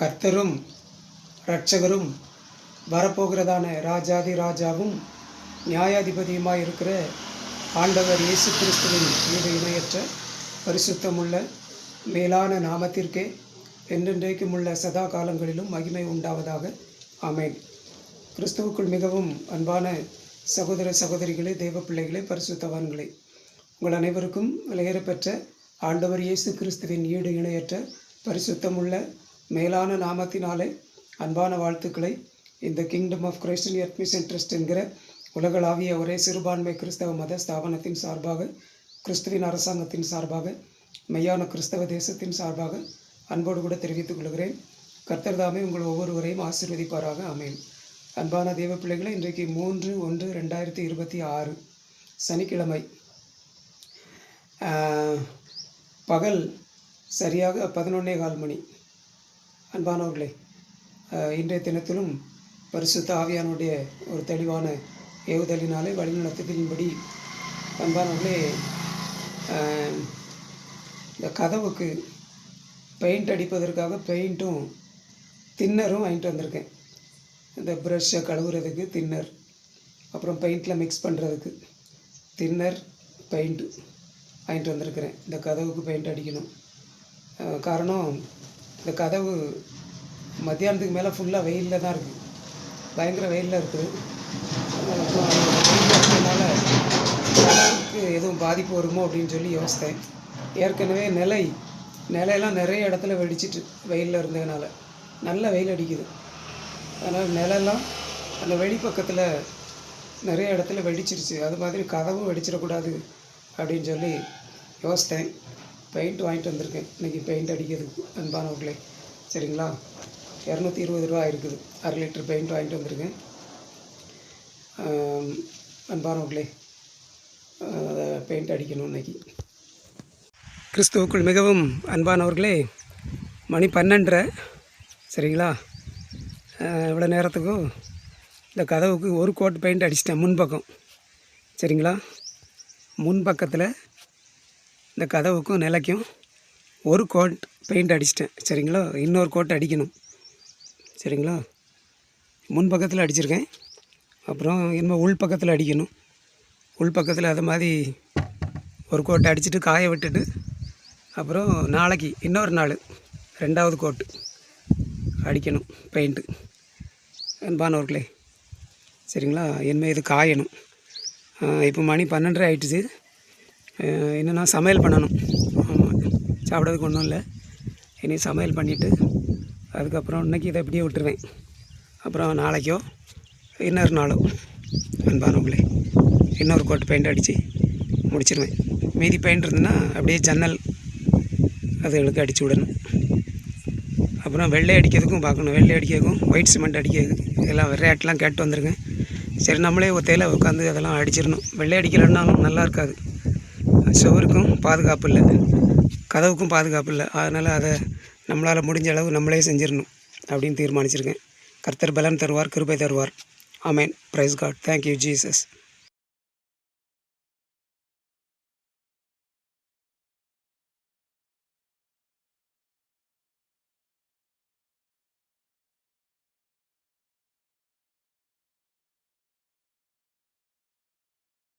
கர்த்தரும் இரட்சகரும் வரப்போகிறதான ராஜாதி ராஜாவும் நியாயாதிபதியுமாக இருக்கிற ஆண்டவர் இயேசு கிறிஸ்துவின் ஈடு இணையற்ற பரிசுத்தமுள்ள மேலான நாமத்திற்கே என்றென்றைக்கும் உள்ள சதா காலங்களிலும் மகிமை உண்டாவதாக. ஆமென். கிறிஸ்துவுக்குள் மிகவும் அன்பான சகோதர சகோதரிகளே தெய்வ பிள்ளைகளே பரிசுத்தவான்களே உங்கள் அனைவருக்கும் விலையேறப்பெற்ற ஆண்டவர் இயேசு கிறிஸ்துவின் ஈடு இணையற்ற பரிசுத்தமுள்ள மேலான நாமத்தினாலே அன்பான வாழ்த்துக்களை. இந்த Kingdom of Christ on Earth Mission Trust என்கிற உலகளாவிய ஒரே சிறுபான்மை கிறிஸ்தவ மத ஸ்தாபனத்தின் சார்பாக கிறிஸ்துவின் அரசாங்கத்தின் சார்பாக மெய்யான கிறிஸ்தவ தேசத்தின் சார்பாக அன்போடு கூட தெரிவித்துக் கொள்கிறேன். கர்த்தர்தாமே உங்கள் ஒவ்வொருவரையும் ஆசீர்வதிப்பாராக. அமையும் அன்பான தேவ பிள்ளைகளை இன்றைக்கு மூன்று ஒன்று ரெண்டாயிரத்தி இருபத்தி ஆறு சனிக்கிழமை. பகல் சரியாக பதினொன்னே கால் மணி. அன்பானவர்களே இன்றைய தினத்திலும் பரிசுத்த ஆவியானுடைய ஒரு தெளிவான ஏவுதலினாலே வழிநடத்தலின்படி அன்பானவர்களே இந்த கதவுக்கு பெயிண்ட் அடிப்பதற்காக பெயிண்ட்டும் தின்னரும் வாங்கிட்டு வந்திருக்கேன். இந்த ப்ரஷ்ஷை கழுவுறதுக்கு தின்னர் அப்புறம் பெயிண்டில் மிக்ஸ் பண்ணுறதுக்கு தின்னர் பெயிண்ட்டு வாங்கிட்டு வந்திருக்கிறேன். இந்த கதவுக்கு பெயிண்ட் அடிக்கணும். காரணம் இந்த கதவு மத்தியானத்துக்கு மேலே ஃபுல்லாக வெயிலில் தான் இருக்குது பயங்கர வெயிலில் இருக்குது வெயில் இருக்கிறதுனால எதுவும் பாதிப்பு வருமோ அப்படின்னு சொல்லி யோசித்தேன். ஏற்கனவே நிலை நிலையெல்லாம் நிறைய இடத்துல வெடிச்சிட்டு வெயிலில் இருந்ததுனால நல்ல வெயில் அடிக்குது. அதனால் நிலம்லாம் அந்த வெளிப்பக்கத்தில் நிறைய இடத்துல வெடிச்சிருச்சு. அது மாதிரி கதவும் வெடிச்சிடக்கூடாது அப்படின்னு சொல்லி யோசித்தேன். பெயிண்ட் வாங்கிட்டு வந்திருக்கேன். இன்றைக்கி பெயிண்ட் அடிக்கிறதுக்கு அன்பானவர்களே சரிங்களா? இரநூத்தி இருபது ரூபா இருக்குது. அரை லிட்டர் பெயிண்ட் வாங்கிட்டு வந்திருக்கேன். அன்பானவர்களே அதை பெயிண்ட் அடிக்கணும் இன்னைக்கு. கிறிஸ்துவுக்குள் மிகவும் அன்பானவர்களே மணி பன்னெண்டரை. சரிங்களா? இவ்வளோ நேரத்துக்கும் இந்த கதவுக்கு ஒரு கோட் பெயிண்ட் அடிச்சிட்டேன் முன்பக்கம். சரிங்களா? முன்பக்கத்தில் இந்த கதவுக்கும் நிலைக்கும் ஒரு கோட் பெயிண்ட் அடிச்சிட்டேன். சரிங்களா? இன்னொரு கோட் அடிக்கணும். சரிங்களா? முன்பக்கத்தில் அடிச்சிருக்கேன். அப்புறம் இனிமேல் உள் பக்கத்தில் அடிக்கணும். உள் பக்கத்தில் அது மாதிரி ஒரு கோட்டை அடிச்சுட்டு காய விட்டுட்டு அப்புறம் நாளைக்கு இன்னொரு நாள் ரெண்டாவது கோட்டு அடிக்கணும் பெயிண்ட்டு அன்பானவர்களே சரிங்களா? இனிமேல் இது காயணும். இப்போ மணி பன்னெண்டரை ஆயிடுச்சு என்னென்னா சமையல் பண்ணணும். ஆமாம் சாப்பிட்றதுக்கு ஒன்றும் இல்லை. இனி சமையல் பண்ணிவிட்டு அதுக்கப்புறம் இன்னைக்கு இதை இப்படியே விட்டுருவேன். அப்புறம் நாளைக்கோ இன்னொரு நாளோ அன்பானவங்களே இன்னொரு கோட் பெயிண்ட் அடித்து முடிச்சிருவேன். மீதி பெயிண்ட் இருந்ததுன்னா அப்படியே ஜன்னல் அதுகளுக்கு அடித்து விடணும். அப்புறம் வெள்ளை அடிக்கிறதுக்கும் பார்க்கணும். வெள்ளை அடிக்கிறதுக்கும் ஒயிட் சிமெண்ட் அடிக்கிறதுக்கு எல்லாம் ரேட்லாம் கேட்டு வந்துருங்க சரி நம்மளே ஒத்தையில் உட்காந்து அதெல்லாம் அடிச்சிடணும். வெள்ளை அடிக்கலைன்னாலும் நல்லா இருக்காது. சுவருக்கும் பாதுகாப்பு இல்லை. கதவுக்கும் பாதுகாப்பு இல்லை. அதனால் அதை நம்மளால் முடிஞ்ச அளவு நம்மளே செஞ்சிடணும் அப்படின்னு தீர்மானிச்சிருக்கேன். கர்த்தர் பலன் தருவார் கிருபை தருவார். Amen. Praise God thank you Jesus